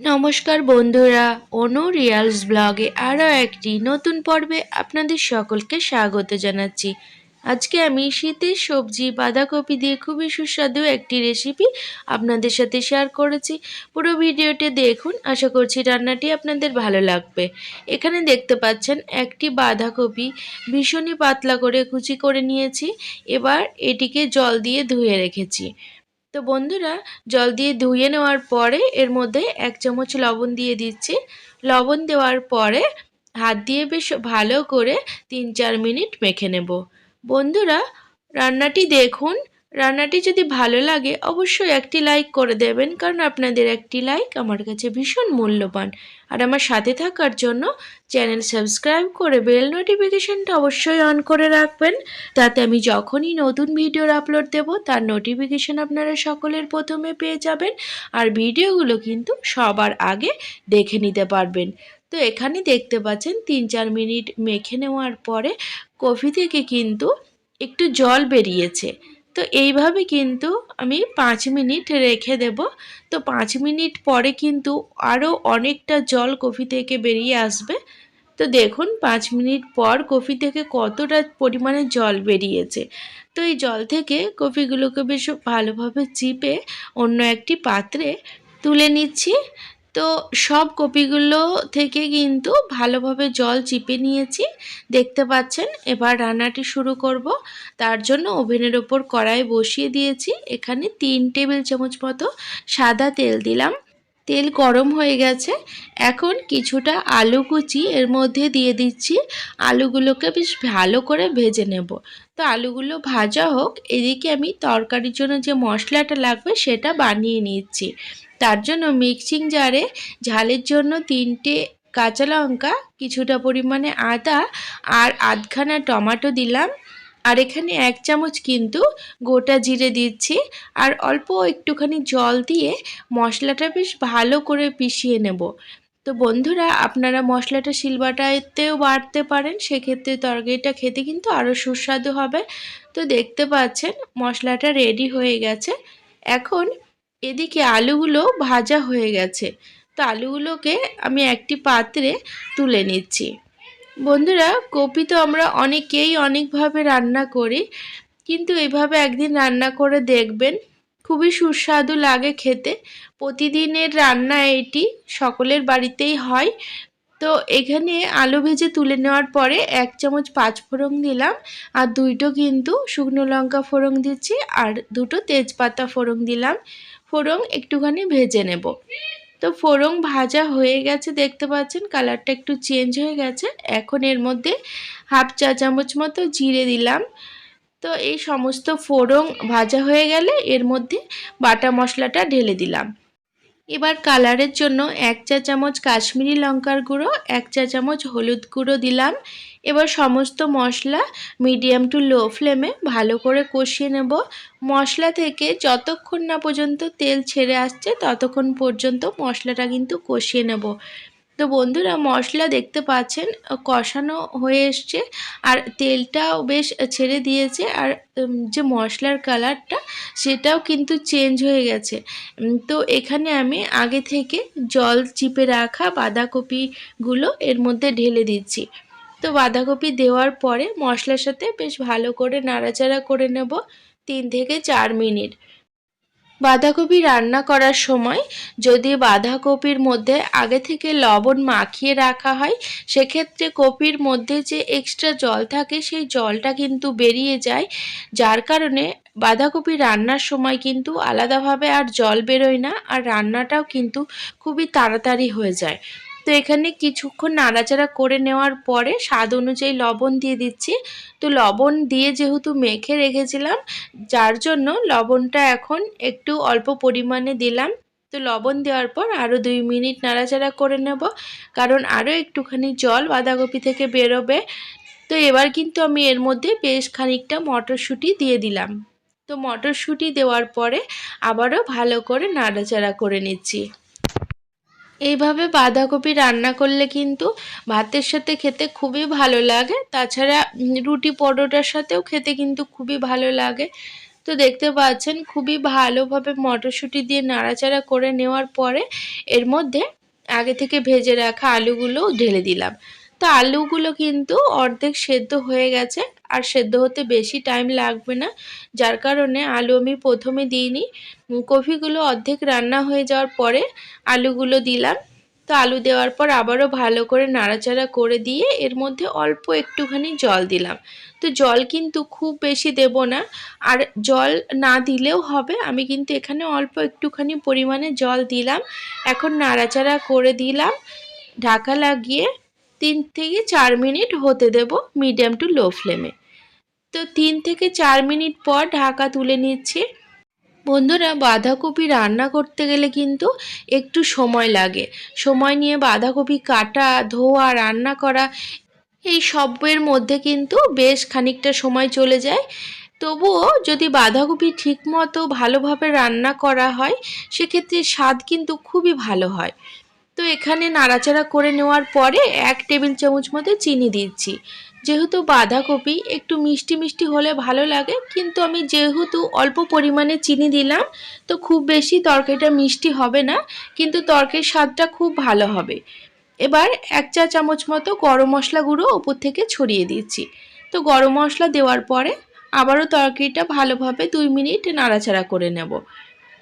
নমস্কার বন্ধুরা, অনু রিয়ালস ব্লগে আরও একটি নতুন পর্বে আপনাদের সকলকে স্বাগত জানাচ্ছি। আজকে আমি শীতের সবজি, বাঁধাকপি দিয়ে খুবই সুস্বাদু একটি রেসিপি আপনাদের সাথে শেয়ার করেছি। পুরো ভিডিওটি দেখুন, আশা করছি রান্নাটি আপনাদের ভালো লাগবে। এখানে দেখতে পাচ্ছেন একটি বাঁধাকপি, ভীষণই পাতলা করে কুচি করে নিয়েছি। এবার এটিকে জল দিয়ে ধুয়ে রেখেছি। তো বন্ধুরা, জল দিয়ে ধুয়ে নেওয়ার পরে এর মধ্যে এক চামচ লবণ দিয়ে দিচ্ছি। লবণ দেওয়ার পরে হাত দিয়ে বেশ ভালো করে তিন চার মিনিট মেখে নেব। বন্ধুরা, রান্নাটি দেখুন। রান্নাটি যদি ভালো লাগে, অবশ্যই একটি লাইক করে দেবেন, কারণ আপনাদের একটি লাইক আমার কাছে ভীষণ মূল্যবান। আর আমার সাথে থাকার জন্য চ্যানেল সাবস্ক্রাইব করে বেল নোটিফিকেশানটা অবশ্যই অন করে রাখবেন। তাতে আমি যখনই নতুন ভিডিওর আপলোড দেব, তার নোটিফিকেশান আপনারা সকলের প্রথমে পেয়ে যাবেন। আর ভিডিওগুলো কিন্তু সবার আগে দেখে নিতে পারবেন। তো এখানে দেখতে পাচ্ছেন তিন চার মিনিট মেখে নেওয়ার পরে কফি থেকে কিন্তু একটু জল বেরিয়েছে। তো এইভাবে কিন্তু আমি পাঁচ মিনিট রেখে দেব। তো পাঁচ মিনিট পরে কিন্তু আরও অনেকটা জল কফি থেকে বেরিয়ে আসবে। তো দেখুন, পাঁচ মিনিট পর কফি থেকে কতটা পরিমাণে জল বেরিয়েছে। তো এই জল থেকে কফিগুলোকে বেশ ভালোভাবে চিপে অন্য একটি পাত্রে তুলে নিচ্ছি। তো সব কপিগুলো থেকে কিন্তু ভালোভাবে জল চিপে নিয়েছি। দেখতে পাচ্ছেন, এবার রান্নাটি শুরু করব। তার জন্য ওভেনের ওপর কড়াই বসিয়ে দিয়েছি। এখানে তিন টেবিল চামচ মতো সাদা তেল দিলাম। তেল গরম হয়ে গেছে। এখন কিছুটা আলু কুচি এর মধ্যে দিয়ে দিচ্ছি। আলুগুলোকে বেশ ভালো করে ভেজে নেব। তো আলুগুলো ভাজা হোক, এদিকে আমি তরকারির জন্য যে মশলাটা লাগবে সেটা বানিয়ে নিচ্ছি। তার জন্য মিক্সিং জারে ঝালের জন্য তিনটে কাঁচা লঙ্কা, কিছুটা পরিমাণে আদা আর আধখানা টমাটো দিলাম। আর এখানে এক চামচ কিন্তু গোটা জিরে দিচ্ছি। আর অল্প একটুখানি জল দিয়ে মশলাটা বেশ ভালো করে পিষিয়ে নেব। তো বন্ধুরা, আপনারা মশলাটা শিলবাটাতেও বাড়তে পারেন, সেক্ষেত্রে তরকারিটা খেতে কিন্তু আরও সুস্বাদু হবে। তো দেখতে পাচ্ছেন, মশলাটা রেডি হয়ে গেছে। এখন এদিকে আলুগুলো ভাজা হয়ে গেছে। তো আলুগুলোকে আমি একটি পাত্রে তুলে নিচ্ছি। বন্ধুরা, কপি তো আমরা অনেকেই অনেকভাবে রান্না করি, কিন্তু এভাবে একদিন রান্না করে দেখবেন, খুবই সুস্বাদু লাগে খেতে। প্রতিদিনের রান্না এটি সকলের বাড়িতেই হয় তো এখানে আলু ভেজে তুলে নেওয়ার পরে এক চামচ পাঁচ ফোড়ন দিলাম আর দুইটো কিন্তু শুকনো লঙ্কা ফোড়ন দিচ্ছি আর দুটো তেজপাতা ফোড়ন দিলাম। ফোড়ন একটুখানি ভেজে নেব। তো ফোড়ন ভাজা হয়ে গেছে, দেখতে পাচ্ছেন কালারটা একটু চেঞ্জ হয়ে গেছে। এখন এর মধ্যে হাফ চা চামচ মতো জিরে দিলাম। তো এই সমস্ত ফোড়ন ভাজা হয়ে গেলে এর মধ্যে বাটা মশলাটা ঢেলে দিলাম। এবার কালারের জন্য এক চা চামচ কাশ্মীরি লঙ্কার গুঁড়ো, এক চা চামচ হলুদ গুঁড়ো দিলাম। এবার সমস্ত মশলা মিডিয়াম টু লো ফ্লেমে ভালো করে কষিয়ে নেব। মশলা থেকে যতক্ষণ না পর্যন্ত তেল ছেড়ে আসছে, ততক্ষণ পর্যন্ত মশলাটা কিন্তু কষিয়ে নেব। তো বন্ধুরা মশলা দেখতে পাচ্ছেন কষানো হয়ে এসছে। আর তেলটাও বেশ ছেড়ে দিয়েছে। আর যে মশলার কালারটা, সেটাও কিন্তু চেঞ্জ হয়ে গেছে। তো এখানে আমি আগে থেকে জল চিপে রাখা বাঁধাকপিগুলো এর মধ্যে ঢেলে দিচ্ছি। তো বাঁধাকপি দেওয়ার পরে মশলার সাথে বেশ ভালো করে নাড়াচাড়া করে নেব তিন থেকে চার মিনিট। বাঁধাকপি রান্না করার সময় যদি বাঁধাকপির মধ্যে আগে থেকে লবণ মাখিয়ে রাখা হয়, সেক্ষেত্রে কপির মধ্যে যে এক্সট্রা জল থাকে, সেই জলটা কিন্তু বেরিয়ে যায়। যার কারণে বাঁধাকপি রান্নার সময় কিন্তু আলাদাভাবে আর জল বেরোয় না, আর রান্নাটাও কিন্তু খুবই তাড়াতাড়ি হয়ে যায়। তো এখানে কিছুক্ষণ নাড়াচাড়া করে নেওয়ার পরে স্বাদ অনুযায়ী লবণ দিয়ে দিচ্ছি। তো লবণ দিয়ে যেহেতু মেখে রেখেছিলাম, যার জন্য লবণটা এখন একটু অল্প পরিমাণে দিলাম। তো লবণ দেওয়ার পর আরও দুই মিনিট নাড়াচাড়া করে নেব, কারণ আরও একটুখানি জল বাঁধাকপি থেকে বেরোবে। তো এবার কিন্তু আমি এর মধ্যে বেশ খানিকটা মটরশুঁটি দিয়ে দিলাম। তো মটরশুঁটি দেওয়ার পরে আবারও ভালো করে নাড়াচাড়া করে নিচ্ছি। এইভাবে বাঁধাকপি রান্না করলে কিন্তু ভাতের সাথে খেতে খুবই ভালো লাগে। তাছাড়া রুটি পরোটার সাথেও খেতে কিন্তু খুবই ভালো লাগে। তো দেখতে পাচ্ছেন, খুবই ভালোভাবে মটরশুঁটি দিয়ে নাড়াচাড়া করে নেওয়ার পরে এর মধ্যে আগে থেকে ভেজে রাখা আলুগুলো ঢেলে দিলাম। তো আলুগুলো কিন্তু অর্ধেক সেদ্ধ হয়ে গেছে, আর সেদ্ধ হতে বেশি টাইম লাগবে না। যার কারণে আলু আমি প্রথমে দিইনি। কফিগুলো অর্ধেক রান্না হয়ে যাওয়ার পরে আলুগুলো দিলাম। তো আলু দেওয়ার পর আবারও ভালো করে নাড়াচাড়া করে দিয়ে এর মধ্যে অল্প একটুখানি জল দিলাম। তো জল কিন্তু খুব বেশি দেব না। আর জল না দিলেও হবে। আমি কিন্তু এখানে অল্প একটুখানি পরিমাণে জল দিলাম। এখন নাড়াচাড়া করে দিলাম। ঢাকা লাগিয়ে তিন থেকে চার মিনিট হতে দেব মিডিয়াম টু লো ফ্লেমে তো তিন থেকে চার মিনিট পর ঢাকা তুলে নিচ্ছি। বন্ধুরা, বাঁধাকপি রান্না করতে গেলে কিন্তু একটু সময় লাগে। সময় নিয়ে বাঁধাকপি কাটা, ধোয়া, রান্না করা, এই সবের মধ্যে কিন্তু বেশ খানিকটা সময় চলে যায়। তবুও যদি বাঁধাকপি ঠিকমতো ভালোভাবে রান্না করা হয়, সেক্ষেত্রে স্বাদ কিন্তু খুবই ভালো হয়। তো এখানে নাড়াচাড়া করে নেওয়ার পরে এক টেবিল চামচ মতো চিনি দিচ্ছি। যেহেতু বাঁধাকপি একটু মিষ্টি মিষ্টি হলে ভালো লাগে, কিন্তু আমি যেহেতু অল্প পরিমাণে চিনি দিলাম, তো খুব বেশি তরকারিটা মিষ্টি হবে না, কিন্তু তরকারির স্বাদটা খুব ভালো হবে। এবার এক চা চামচ মতো গরম মশলা গুঁড়ো ওপর থেকে ছড়িয়ে দিচ্ছি। তো গরম মশলা দেওয়ার পরে আবারও তরকারিটা ভালোভাবে দুই মিনিট নাড়াচাড়া করে নেব।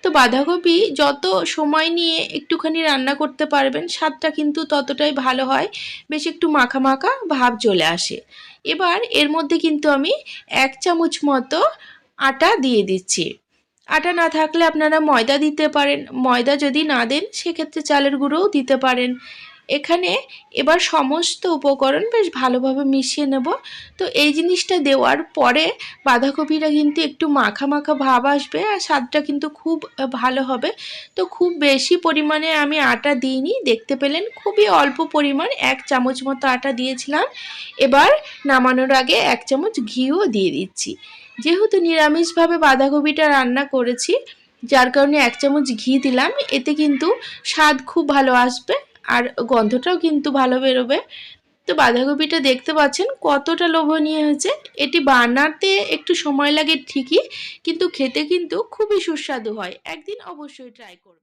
তো বাঁধাকপি যত সময় নিয়ে একটুখানি রান্না করতে পারবেন, স্বাদটা কিন্তু ততটাই ভালো হয়, বেশ একটু মাখা মাখা ভাব চলে আসে। এবার এর মধ্যে কিন্তু আমি এক চামচ মতো আটা দিয়ে দিচ্ছি। আটা না থাকলে আপনারা ময়দা দিতে পারেন। ময়দা যদি না দেন, সেক্ষেত্রে চালের গুঁড়োও দিতে পারেন। এখানে এবার সমস্ত উপকরণ বেশ ভালোভাবে মিশিয়ে নেব। তো এই জিনিসটা দেওয়ার পরে বাঁধাকপিটা কিন্তু একটু মাখা মাখা ভাব আসবে আর স্বাদটা কিন্তু খুব ভালো হবে। তো খুব বেশি পরিমাণে আমি আটা দিইনি। দেখতে পেলেন খুবই অল্প পরিমাণ, এক চামচ মতো আটা দিয়েছিলাম। এবার নামানোর আগে এক চামচ ঘিও দিয়ে দিচ্ছি। যেহেতু নিরামিষভাবে বাঁধাকপিটা রান্না করেছি, যার কারণে এক চামচ ঘি দিলাম, এতে কিন্তু স্বাদ খুব ভালো আসবে। আর গন্ধটাও কিন্তু ভালো বেরোবে। তো বাঁধাকপিটা দেখতে পাচ্ছেন কতটা লোভনীয় হয়েছে। এটি বানাতে একটু সময় লাগে ঠিকই, কিন্তু খেতে কিন্তু খুবই সুস্বাদু হয়। একদিন অবশ্যই ট্রাই করুন।